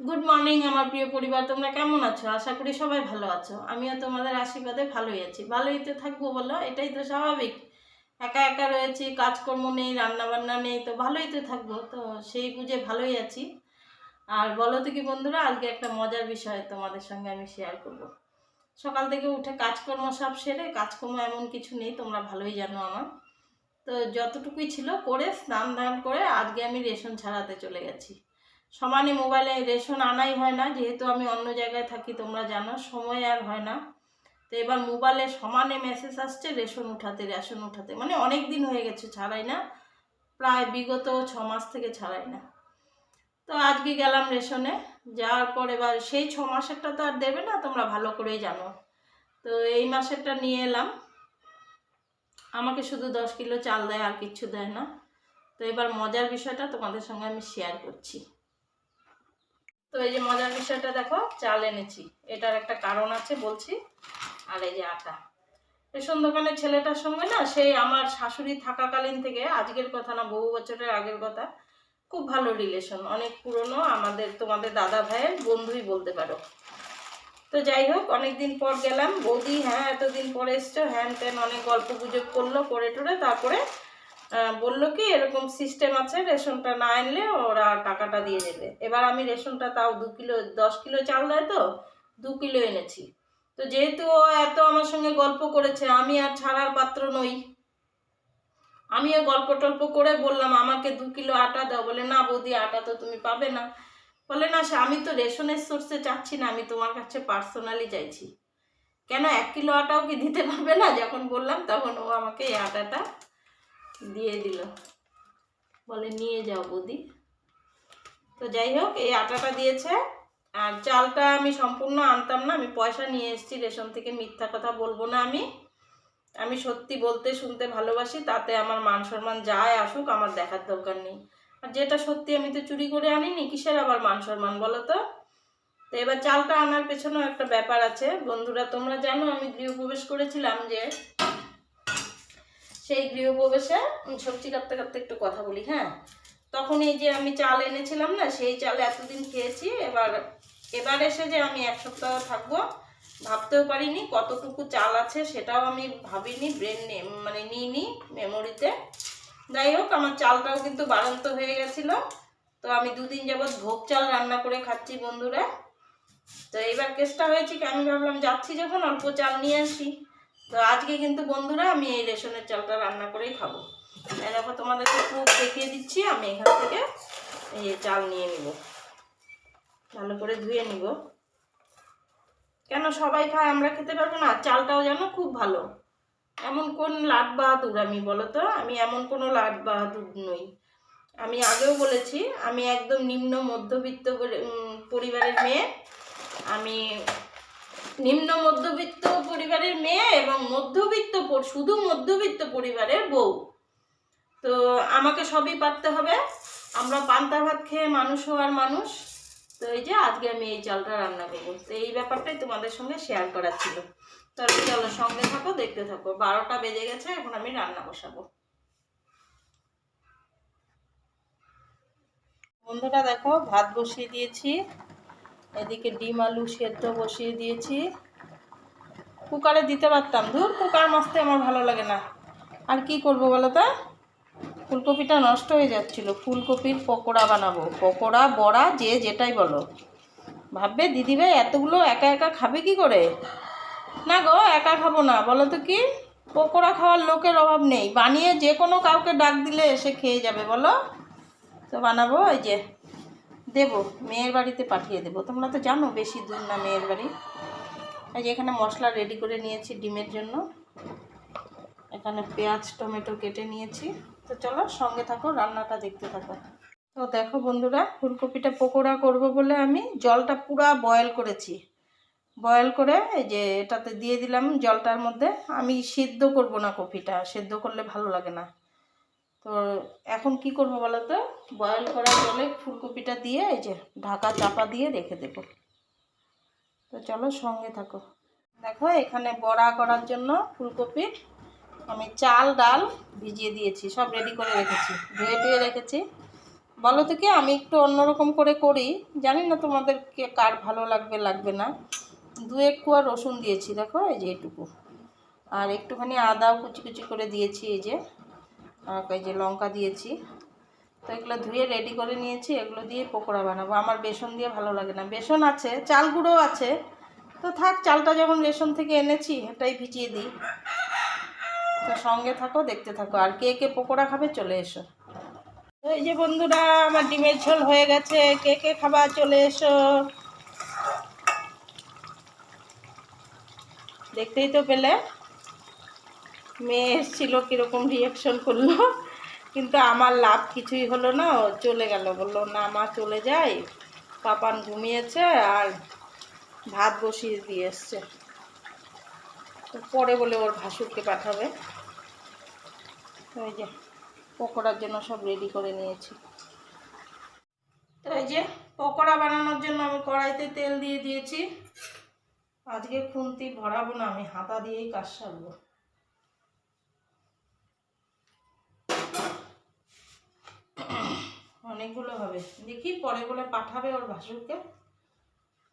Good morning আমার প্রিয় পরিবার, তোমরা কেমন আছো? আশা করি সবাই ভালো আছো। আমিও তোমাদের আশীর্বাদে ভালোই আছি। ভালোই তো থাকব বলো, এটাই তো স্বাভাবিক। একা একা রয়েছি, কাজকর্ম নেই রান্না বান্না নেই, তো ভালোই তো থাকব। তো সেই বুঝে ভালোই আছি। আর বলো তো কি বন্ধুরা, আজকে একটা মজার বিষয় তোমাদের সঙ্গে আমি শেয়ার করব। সকাল থেকে উঠে কাজকর্ম সব সেরে, কাজকর্ম এমন কিছু নেই, তোমরা ভালোই জানো আমার। তো যতটুকুই ছিল, করে স্নান ধান করে আজকে আমি রেশন ছাড়াতে চলে গেছি। সমানে মোবাইলে রেশন আনাই হয় না, যেহেতু আমি অন্য জায়গায় থাকি, তোমরা জানো, সময় আর হয় না। তো এবার মোবাইলে সমানে মেসেজ আসছে, রেশন উঠাতে রেশন উঠাতে। মানে অনেক দিন হয়ে গেছে, ছাড়াই না। প্রায় বিগত ছ মাস থেকে ছাড়াই না। তো আজকে গেলাম রেশনে, যাওয়ার পর এবার সেই ছ মাসেরটা তো আর দেবে না, তোমরা ভালো করেই জানো। তো এই মাসেরটা নিয়ে এলাম। আমাকে শুধু দশ কিলো চাল দেয়, আর কিচ্ছু দেয় না। তো এবার মজার বিষয়টা তোমাদের সঙ্গে আমি শেয়ার করছি। তো এই যে মজার বিষয়টা দেখো, চাল এনেছি। এটার একটা কারণ আছে, বলছি। আর এই যে আটা। দোকানের ছেলেটার সঙ্গে না, সেই আমার শাশুড়ি থাকাকালীন থেকে, আজকের কথা না, বহু বছরের আগের কথা, খুব ভালো রিলেশন অনেক পুরনো, আমাদের, তোমাদের দাদা ভাইয়ের বন্ধুই বলতে পারো। তো যাই হোক, অনেকদিন পর গেলাম। বৌদি হ্যাঁ এতদিন পরে এসছো, হ্যান ত্যান অনেক গল্প গুজব করল, করে টোরে, তারপরে বলল কি, এরকম সিস্টেম আছে, রেশনটা না আনলে ওরা টাকাটা দিয়ে দেবে। এবার আমি রেশনটা তাও দু কিলো, দশ কিলো চাল দেয় তো, দু কিলো এনেছি। তো যেহেতু ও এত আমার সঙ্গে গল্প করেছে, আমি আর ছাড়ার পাত্র নই। আমিও গল্প টল্প করে বললাম, আমাকে দু কিলো আটা দাও। বলে, না বৌদি, আটা তো তুমি পাবে না। বলে, না আমি তো রেশনের সোর্সে চাচ্ছি না, আমি তোমার কাছে পার্সোনালি চাইছি। কেন এক কিলো আটাও কি দিতে পারবে না? যখন বললাম, তখন ও আমাকে এই আটাটা দিয়ে দিল। বলে, নিয়ে যাও বৌদি। তো যাই হোক, এই আটাটা দিয়েছে। আর চালটা আমি সম্পূর্ণ আনতাম না, আমি পয়সা নিয়ে এসেছি, রেশন থেকে মিথ্যা কথা বলব না আমি। আমি সত্যি বলতে, শুনতে ভালোবাসি, তাতে আমার মান সম্মান যায় আসুক, আমার দেখার দরকার নেই। আর যেটা সত্যি, আমি তো চুরি করে আনিনি, কিসের আবার মান সম্মান বলো তো? তো এবার চালটা আনার পেছনেও একটা ব্যাপার আছে। বন্ধুরা, তোমরা জানো, আমি গৃহপ্রবেশ করেছিলাম যে সেই গৃহপ্রবেশে সবজি কাটতে কাটতে একটু কথা বলি হ্যাঁ? তখন এই যে আমি চাল এনেছিলাম না, সেই চাল এতদিন খেয়েছি, এবার এবার এসে যে আমি এক সপ্তাহ থাকব, ভাবতেও পারিনি কতটুকু চাল আছে সেটাও আমি ভাবিনি ব্রেন মানে নিইনি মেমোরিতে যাই হোক, আমার চালটাও কিন্তু বাড়ন্ত হয়ে গেছিল। তো আমি দুদিন যাবৎ ভোগ চাল রান্না করে খাচ্ছি বন্ধুরা। তো এইবার কেসটা হয়েছে কি, আমি ভাবলাম যাচ্ছি যখন, অল্প চাল নিয়ে আসি। তো আজকে কিন্তু বন্ধুরা আমি এই রেশনের চালটা রান্না করেই খাব। দেখো তোমাদেরকে খুব দেখিয়ে দিচ্ছি, আমি এখান থেকে এই চাল নিয়ে নিব। ভালো করে ধুয়ে নিব। কেন সবাই খায়, আমরা খেতে পারব না, চালটাও যেন খুব ভালো। এমন কোন লাট বাহাদুর আমি বলো তো আমি এমন কোনো লাট বাহাদুর নই। আমি আগেও বলেছি, আমি একদম নিম্ন মধ্যবিত্ত পরিবারের মেয়ে। আমি নিম্ন মধ্যবিত্ত পরিবারের মেয়ে এবং মধ্যবিত্ত শুধু মধ্যবিত্ত পরিবারের বউ। তো আমাকে সবই পারতে হবে। আমরা পান্তা ভাত খেয়ে মানুষ হওয়ার মানুষ। তো এই যে আজকে আমি এই চালটা রান্না করব। তো এই ব্যাপারটাই তোমাদের সঙ্গে শেয়ার করার ছিল। তাহলে চলো সঙ্গে থাকো, দেখতে থাকো। বারোটা বেজে গেছে, এখন আমি রান্না বসাবো। বন্ধুরা দেখো, ভাত বসিয়ে দিয়েছি। এদিকে ডিম, আলু সেদ্ধ বসিয়ে দিয়েছি। কুকারে দিতে পারতাম। ধুর, কুকার মাছতে আমার ভালো লাগে না। আর কি করব বলো তো? ফুলকপিটা নষ্ট হয়ে যাচ্ছিল। ফুলকপির পকোড়া বানাবো। পকোড়া, বড়া, যে যেটাই বলো। ভাববে, দিদি ভাই, এতগুলো একা একা খাবে কি করে? না গো, একা খাব না। বলো তো কি? পকোড়া খাওয়ার লোকের অভাব নেই। বানিয়ে যে কোনো কাউকে ডাক দিলে এসে খেয়ে যাবে, বলো? তো বানাবো, এই যে। দেবো, মেয়ের বাড়িতে পাঠিয়ে দেবো। তোমরা তো জানো বেশি দূর না মেয়ের বাড়ি। এই যে এখানে মশলা রেডি করে নিয়েছি ডিমের জন্য। এখানে পেঁয়াজ, টমেটো কেটে নিয়েছি। তো চলো সঙ্গে থাকো, রান্নাটা দেখতে থাকো। তো দেখো বন্ধুরা, ফুলকপিটা পকোড়া করব বলে আমি জলটা পুরা বয়েল করেছি। বয়েল করে এই যে এটাতে দিয়ে দিলাম জলটার মধ্যে। আমি সিদ্ধ করব না কপিটা, সেদ্ধ করলে ভালো লাগে না। তো এখন কি করব বলো তো? বয়েল করা জলে ফুলকপিটা দিয়ে এই যে ঢাকা চাপা দিয়ে রেখে দেবো। তো চলো সঙ্গে থাকো। দেখো এখানে বড়া করার জন্য ফুলকপির আমি চাল, ডাল ভিজিয়ে দিয়েছি, সব রেডি করে রেখেছি, ধুয়ে টুয়ে রেখেছি। বলো তো কি, আমি একটু অন্যরকম করে করি, জানি না তোমাদেরকে কার ভালো লাগবে লাগবে না। দু এক কুয়া রসুন দিয়েছি, দেখো এই যে এটুকু। আর একটুখানি আদাও কুচি কুচি করে দিয়েছি, এই যে এই যে লঙ্কা দিয়েছি। তো এগুলো ধুয়ে রেডি করে নিয়েছি, এগুলো দিয়ে পকোড়া বানাবো। আমার বেসন দিয়ে ভালো লাগে না। বেসন আছে, চাল গুঁড়ো আছে। তো থাক, চালটা যখন রেশন থেকে এনেছি এটাই ভিজিয়ে দিই। তো সঙ্গে থাকো, দেখতে থাকো। আর কে কে পকোড়া খাবে, চলে এসো। তো এই যে বন্ধুরা, আমার ডিমের ঝোল হয়ে গেছে। কে কে খাবার চলে এসো। দেখতেই তো পেলে। মেয়ে এসেছিল, কীরকম রিয়াকশন করল। কিন্তু আমার লাভ কিছুই হলো না চলে গেল। বলল, না মা, চলে যাই। পাপান ঘুমিয়েছে আর ভাত বসিয়ে দিয়ে এসছে। পরে বলে ওর ভাসুরকে পাঠাবে। ওই যে, পকোড়ার জন্য সব রেডি করে নিয়েছি। তো এই যে, পকোড়া বানানোর জন্য আমি কড়াইতে তেল দিয়ে দিয়েছি। আজকে খুন্তি ভরাবো না, আমি হাতা দিয়েই কাজ সারবো। অনেকগুলো হবে। দেখি পরে বলে পাঠাবে ওর ভাসুরকে।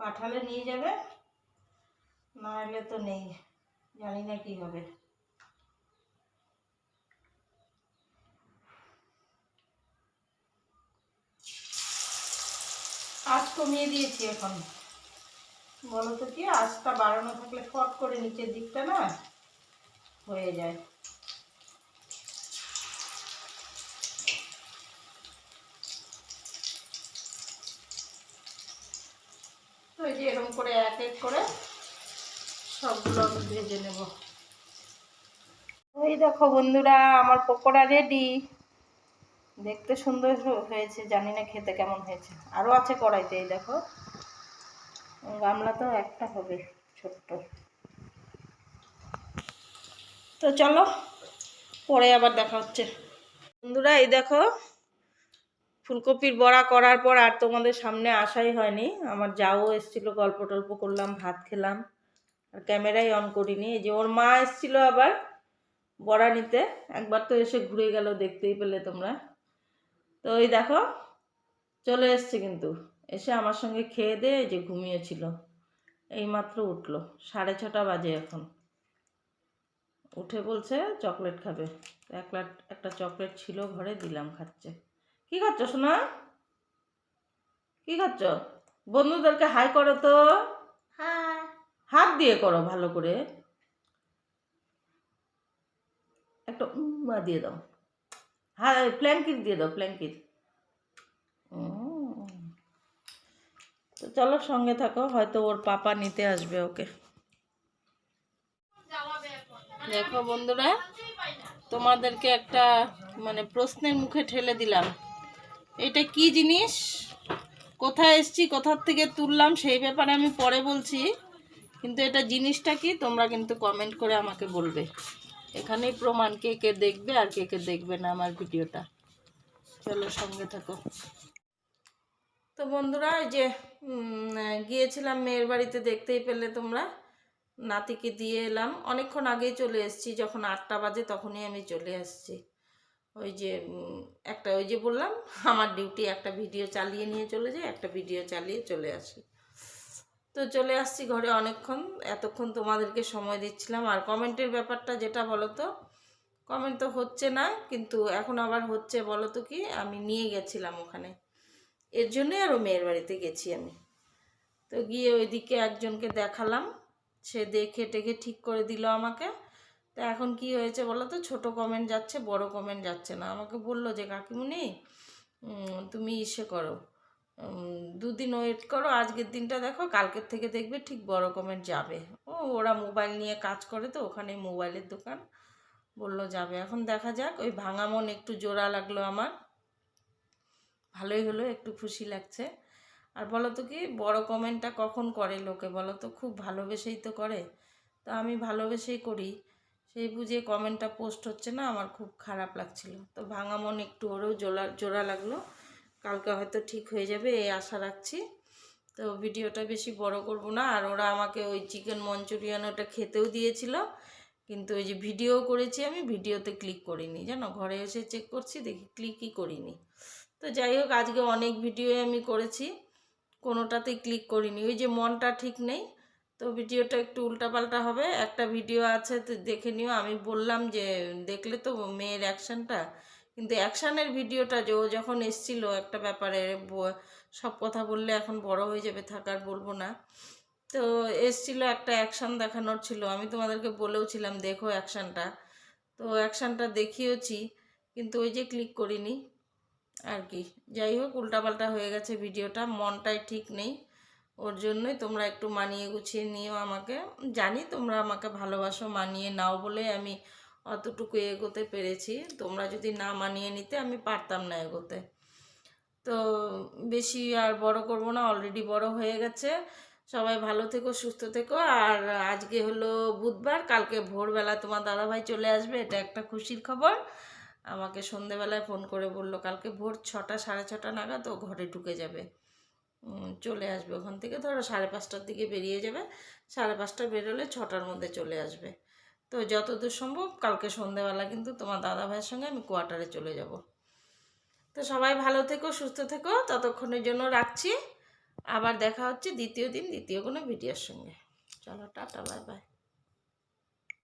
পাঠালে নিয়ে যাবে। না এলে তো নেই। জানি না কি হবে। আজ কমিয়ে দিয়েছি এখন। বলো তো কি, আজটা বাড়ানো থাকলে ফট করে নিচের দিকটা না হয়ে যায়। এই যে এরকম করে এক এক করে সবগুলো আমি ভেজে নেব। ওই দেখো বন্ধুরা, আমার পকোড়া রেডি দেখতে সুন্দর হয়েছে, জানি না খেতে কেমন হয়েছে। আরও আছে কড়াইতে, এই দেখো। গামলা তো একটা হবে, ছোট্ট। তো চলো, পরে আবার দেখা হচ্ছে। বন্ধুরা, এই দেখো ফুলকপির বড়া করার পর আর তোমাদের সামনে আসাই হয়নি। আমার যাও এসেছিল, গল্প টল্প করলাম, ভাত খেলাম, আর ক্যামেরাই অন করিনি। এই যে ওর মা এসেছিল আবার বড়া নিতে। একবার তো এসে ঘুরে গেল, দেখতেই পেলে তোমরা। তো ওই দেখো, চলে এসছে কিন্তু। এসে আমার সঙ্গে খেয়ে দিয়ে যে ঘুমিয়েছিল। এইমাত্র উঠল, সাড়ে ছটা বাজে এখন। উঠে বলছে, চকলেট খাবে। এক একটা চকলেট ছিল ঘরে, দিলাম, খাচ্ছে। কি করছ সোনা? কি করছ বন্ধুদেরকে হাই করো তো। হাত দিয়ে করো ভালো করে। একটা উম্মা দিয়ে দাও। হ্যাঁ প্ল্যাঙ্কিট দিয়ে দাও প্ল্যাঙ্কিট। তো চলো সঙ্গে থাকো হয়তো ওর পাপা নিতে আসবে ওকে। দেখো বন্ধুরা তোমাদেরকে একটা মানে প্রশ্নের মুখে ঠেলে দিলাম। এটা কি জিনিস? কোথায় এসছি, কোথার থেকে তুললাম, সেই ব্যাপারে আমি পরে বলছি। কিন্তু এটা জিনিসটা কি, তোমরা কিন্তু কমেন্ট করে আমাকে বলবে। এখানেই প্রমাণ কে কে দেখবে আর কে কে দেখবে না আমার ভিডিওটা। চলো সঙ্গে থাকো। তো বন্ধুরা, এই যে গিয়েছিলাম মেয়ের বাড়িতে, দেখতেই পেলে তোমরা। নাতিকে দিয়ে এলাম। অনেকক্ষণ আগেই চলে এসেছি, যখন আটটা বাজে তখনই আমি চলে আসছি। ওই যে একটা ওই যে বললাম, আমার ডিউটি একটা ভিডিও চালিয়ে নিয়ে চলে যাই, একটা ভিডিও চালিয়ে চলে আসি। তো চলে আসছি ঘরে অনেকক্ষণ, এতক্ষণ তোমাদেরকে সময় দিচ্ছিলাম। আর কমেন্টের ব্যাপারটা যেটা বলো তো কমেন্ট তো হচ্ছে না, কিন্তু এখন আবার হচ্ছে বলো তো কি, আমি নিয়ে গেছিলাম ওখানে। এর জন্যই আরও মেয়ের বাড়িতে গেছি আমি। তো গিয়ে ওইদিকে একজনকে দেখালাম, সে দেখে টেখে ঠিক করে দিল আমাকে। তো এখন কি হয়েছে বলো তো? ছোটো কমেন্ট যাচ্ছে, বড় কমেন্ট যাচ্ছে না। আমাকে বলল যে, কাকিমুনি তুমি ইসে করো। দুদিন ওয়েট করো, আজকের দিনটা দেখো, কালকের থেকে দেখবে ঠিক বড় কমেন্ট যাবে। ও, ওরা মোবাইল নিয়ে কাজ করে তো ওখানে মোবাইলের দোকান। বলল, যাবে। এখন দেখা যাক, ওই ভাঙা মন একটু জোড়া লাগল আমার। ভালোই হলো, একটু খুশি লাগছে। আর বলো তো কি, বড় কমেন্টটা কখন করে লোকে? বলো তো, খুব ভালোবেসেই তো করে। তো আমি ভালোবেসেই করি। সেই বুঝে কমেন্টটা পোস্ট হচ্ছে না, আমার খুব খারাপ লাগছিল। তো ভাঙা মন একটু ওরেও জোড়া জোড়া লাগল। কালকে হয়তো ঠিক হয়ে যাবে, এই আশা রাখছি। তো ভিডিওটা বেশি বড় করব না, আর ওরা আমাকে ওই চিকেন মঞ্চুরিয়ান ওটা খেতেও দিয়েছিল। কিন্তু ওই যে ভিডিও করেছি আমি, ভিডিওতে ক্লিক করিনি। জানো, ঘরে এসে চেক করছি, দেখি ক্লিকই করিনি। তো যাই হোক, আজকে অনেক ভিডিও আমি করেছি। কোনোটাতেই ক্লিক করিনি। ওই যে মনটা ঠিক নেই তো ভিডিওটা একটু উল্টাপাল্টা হবে। একটা ভিডিও আছে, তো দেখে নিও। আমি বললাম যে, দেখলে তো মেয়ের অ্যাকশানটা। কিন্তু অ্যাকশানের ভিডিওটা যে, ও যখন এসছিল একটা ব্যাপারে সব কথা বললে এখন বড় হয়ে যাবে থাকার বলব না। তো এসছিল একটা অ্যাকশান দেখানোর ছিল। আমি তোমাদেরকে বলেও ছিলাম দেখো অ্যাকশানটা। তো অ্যাকশানটা দেখিয়েছি কিন্তু ওই যে ক্লিক করিনি। আর কি। যাই হোক, উল্টাপাল্টা হয়ে গেছে ভিডিওটা। মনটাই ঠিক নেই। ওর জন্যই তোমরা একটু মানিয়ে গুছিয়ে নিও আমাকে। জানি তোমরা আমাকে ভালোবাসো, মানিয়ে নাও বলে আমি অতটুকু এগোতে পেরেছি। তোমরা যদি না মানিয়ে নিতে, আমি পারতাম না এগোতে। তো বেশি আর বড় করব না অলরেডি বড় হয়ে গেছে। সবাই ভালো থেকো, সুস্থ থেকো। আর আজকে হলো বুধবার, কালকে ভোরবেলা তোমার দাদাভাই চলে আসবে, এটা একটা খুশির খবর। আমাকে সন্ধেবেলায় ফোন করে বলল, কালকে ভোর ছটা, সাড়ে ছটা নাগাদ ও ঘরে ঢুকে যাবে। চলে আসবে ওখান থেকে। ধরো সাড়ে পাঁচটার দিকে বেরিয়ে যাবে, সাড়ে পাঁচটা বেরোলে ছটার মধ্যে চলে আসবে। তো যতদূর সম্ভব কালকে সন্ধেবেলা কিন্তু তোমার দাদা ভাইয়ের সঙ্গে আমি কোয়ার্টারে চলে যাব। তো সবাই ভালো থেকো, সুস্থ থেকো, ততক্ষণের জন্য রাখছি। আবার দেখা হচ্ছে দ্বিতীয় দিন, দ্বিতীয় কোনো ভিডিওর সঙ্গে। চলো, টাটা, বাই বাই।